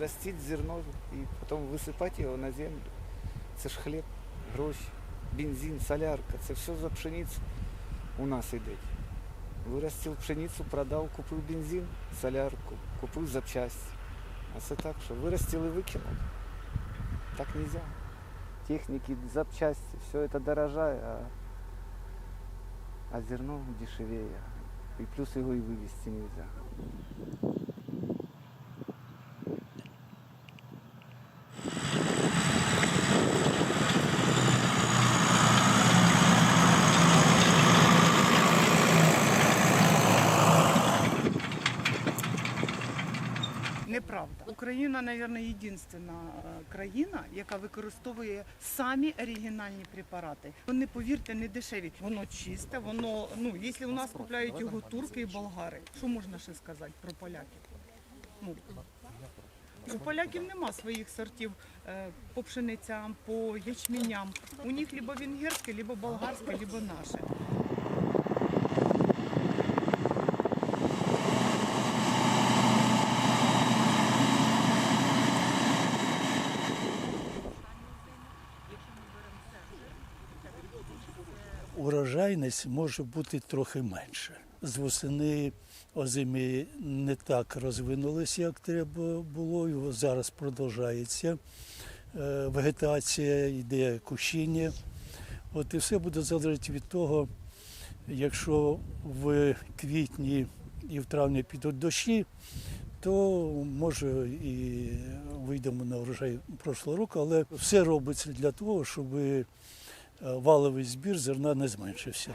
растить зерно и потом высыпать его на землю. Це ж хліб, гроші, бензин, солярка. Це все за пшеницю у нас іде. Виростив пшеницю, продав, купив бензин, солярку, купив запчасті. А це так, що виростив і викинув. Так нельзя. Техники, запчасти, все это дорожає, а, а зерно дешевее. И плюс его и вывести нельзя. Неправда. Україна, мабуть, єдина країна, яка використовує самі оригінальні препарати. Вони, повірте, не дешеві. Воно чисте, воно, ну, якщо у нас купляють його турки і болгари, що можна ще сказати про поляків? Ну, у поляків нема своїх сортів е, по пшеницям, по ячменям. У них либо венгерське, либо болгарське, либо наше. Урожайність може бути трохи менше. З восени озимі не так розвинулися, як треба було. Його зараз продовжується е, вегетація, йде кущіння. От і все буде залежати від того, якщо в квітні і в травні підуть дощі, то може і вийдемо на врожай прошлого року, але все робиться для того, щоб валовий збір зерна не зменшився.